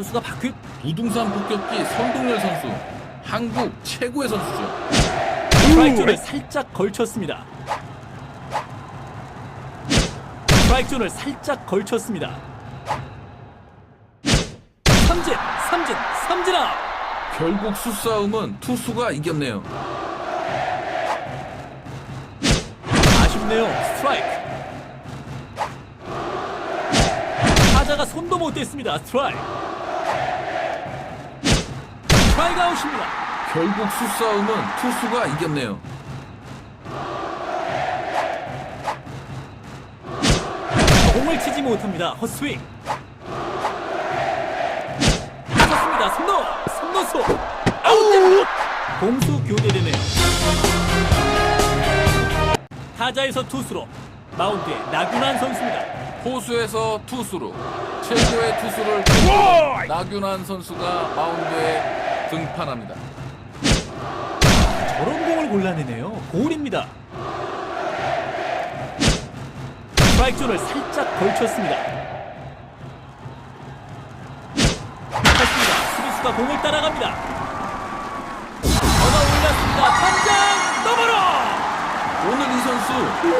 투수가 바뀌 부동산 폭격기 선동열 선수 한국 최고의 선수죠. 스트라이크 존을 살짝 걸쳤습니다. 스트라이크 존을 살짝 걸쳤습니다. 삼진, 삼진, 삼진 아웃. 결국 수싸움은 투수가 이겼네요. 아쉽네요. 스트라이크. 타자가 손도 못 댔습니다. 스트라이크. 스트라이크 아웃입니다. 결국 수싸움은 투수가 이겼네요. 공을 치지 못합니다. 헛스윙. 쳤습니다. 선노, 선노수. 아웃. 공수 교대되네요. 타자에서 투수로 마운드에 나균환 선수입니다. 포수에서 투수로 최고의 투수를 본 나균환 선수가 마운드에 등판합니다. 저런 공을 골라내네요. 볼입니다. 스트라이크 존을 살짝 걸쳤습니다. 쳤습니다. 수비수가 공을 따라갑니다. 전화 올렸습니다. 당장 넘어라! 오늘 이 선수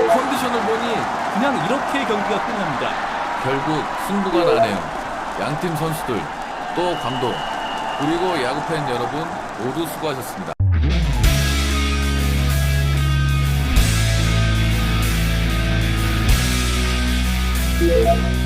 컨디션을 보니 그냥 이렇게 경기가 끝납니다. 결국 승부가 나네요. 양팀 선수들 또 감독 그리고 야구팬 여러분 모두 수고하셨습니다. You.